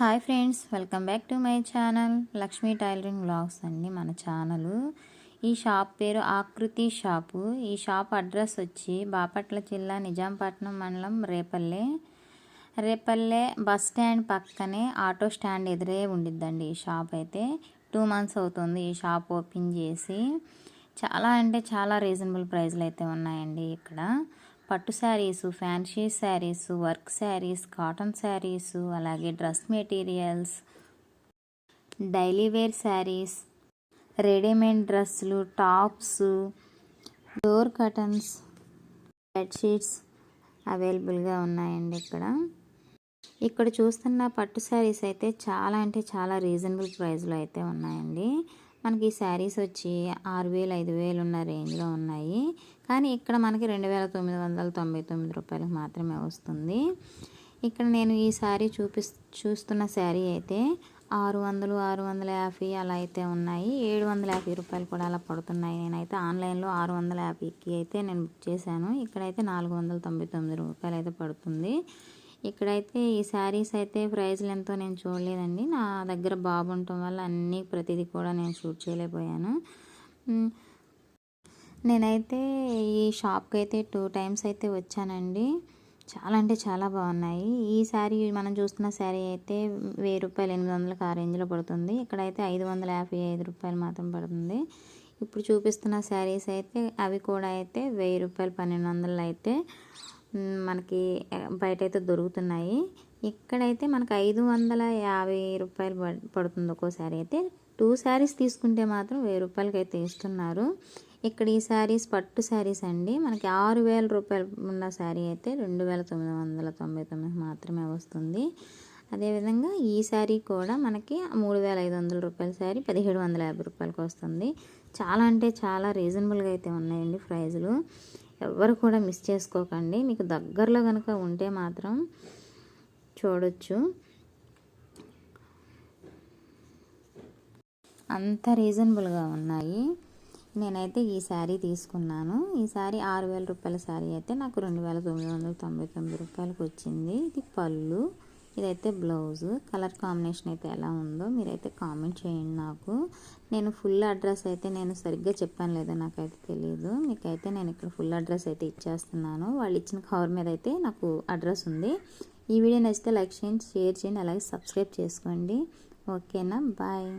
Hi friends welcome back to my channel Lakshmi tailoring vlogs అండి మన channel. ఈ shop పేరు ఆకృతి షాపు. ఈ షాప్ అడ్రస్ వచ్చి బాపట్ల జిల్లా నిజాంపట్నం మండలం రేపల్లె. రేపల్లె బస్ స్టాండ్ పక్కనే ఆటో స్టాండ్ ఎదురే ఉండిద్దండి ఈ షాప్ అయితే. టూ మంత్స్ అవుతుంది ఈ షాప్ ఓపెన్ చేసి. చాలా అంటే చాలా రీజనబుల్ ప్రైస్లు అయితే ఉన్నాయండి ఇక్కడ. పట్టు sarees fancy sarees work sarees cotton sarees అలాగే dress materials daily wear sarees readymade డ్రెస్సులు టాప్స్ డోర్ కటన్స్ బెడ్షీట్స్ అవైలబుల్గా ఉన్నాయండి ఇక్కడ. ఇక్కడ చూస్తున్న పట్టు శారీస్ అయితే చాలా అంటే చాలా రీజనబుల్ ప్రైస్లో అయితే ఉన్నాయండి. మనకి ఈ శారీస్ వచ్చి ఆరు వేలు ఐదు వేలు ఉన్న రేంజ్లో ఉన్నాయి. కానీ ఇక్కడ మనకి రెండు వేల తొమ్మిది వందల తొంభై తొమ్మిది రూపాయలకు మాత్రమే వస్తుంది. ఇక్కడ నేను ఈ శారీ చూపి చూస్తున్న శారీ అయితే ఆరు వందలు ఆరు వందల యాభై అలా అయితే ఉన్నాయి. ఏడు వందల యాభై రూపాయలు కూడా అలా పడుతున్నాయి. నేనైతే ఆన్లైన్లో ఆరు వందల యాభైకి అయితే నేను బుక్ చేశాను. ఇక్కడైతే నాలుగు వందల తొంభై తొమ్మిది రూపాయలు అయితే పడుతుంది. ఇక్కడైతే ఈ శారీస్ అయితే ప్రైజ్లు ఎంతో నేను చూడలేదండి. నా దగ్గర బాబు ఉండటం వల్ల అన్నీ ప్రతిదీ కూడా నేను షూట్ చేయలేకపోయాను. నేనైతే ఈ షాప్కి అయితే టూ టైమ్స్ అయితే వచ్చానండి. చాలా అంటే చాలా బాగున్నాయి. ఈ శారీ మనం చూస్తున్న శారీ అయితే వెయ్యి రూపాయలు ఎనిమిది వందలకు ఆ రేంజ్లో పడుతుంది. ఇక్కడైతే ఐదు వందల యాభై ఐదు రూపాయలు మాత్రం పడుతుంది. ఇప్పుడు చూపిస్తున్న శారీస్ అయితే అవి కూడా అయితే వెయ్యి రూపాయలు పన్నెండు వందలు అయితే మనకి బయట అయితే దొరుకుతున్నాయి. ఇక్కడైతే మనకు ఐదు వందల యాభై రూపాయలు పడుతుంది ఒక్కోసారి అయితే. టూ శారీస్ తీసుకుంటే మాత్రం వెయ్యి రూపాయలకి అయితే ఇస్తున్నారు. ఇక్కడ ఈ శారీస్ పట్టు శారీస్ అండి. మనకి ఆరు వేల రూపాయలు ఉన్న శారీ అయితే రెండు వేల తొమ్మిది వందల తొంభై తొమ్మిది మాత్రమే వస్తుంది. అదేవిధంగా ఈ శారీ కూడా మనకి మూడు వేల ఐదు వందల రూపాయల శారీ పదిహేడు వందల యాభై రూపాయలకి వస్తుంది. చాలా అంటే చాలా రీజనబుల్గా అయితే ఉన్నాయండి ప్రైజులు. ఎవరు కూడా మిస్ చేసుకోకండి. మీకు దగ్గరలో కనుక ఉంటే మాత్రం చూడొచ్చు. అంత రీజనబుల్గా ఉన్నాయి. నేనైతే ఈ శారీ తీసుకున్నాను. ఈ శారీ ఆరు వేల రూపాయల శారీ అయితే నాకు రెండు వేల తొమ్మిది వందల తొంభై తొమ్మిది రూపాయలకు వచ్చింది. ఇది పళ్ళు. ఇదైతే బ్లౌజ్. కలర్ కాంబినేషన్ అయితే ఎలా ఉందో మీరైతే కామెంట్ చేయండి నాకు. నేను ఫుల్ అడ్రస్ అయితే నేను సరిగ్గా చెప్పాను లేదో నాకైతే తెలియదు మీకైతే నేను ఇక్కడ ఫుల్ అడ్రస్ అయితే ఇచ్చేస్తున్నాను. వాళ్ళు ఇచ్చిన కవర్ మీద అయితే నాకు అడ్రస్ ఉంది. ఈ వీడియో నచ్చితే లైక్ చేయండి షేర్ చేయండి అలాగే సబ్స్క్రైబ్ చేసుకోండి. ఓకేనా? బాయ్.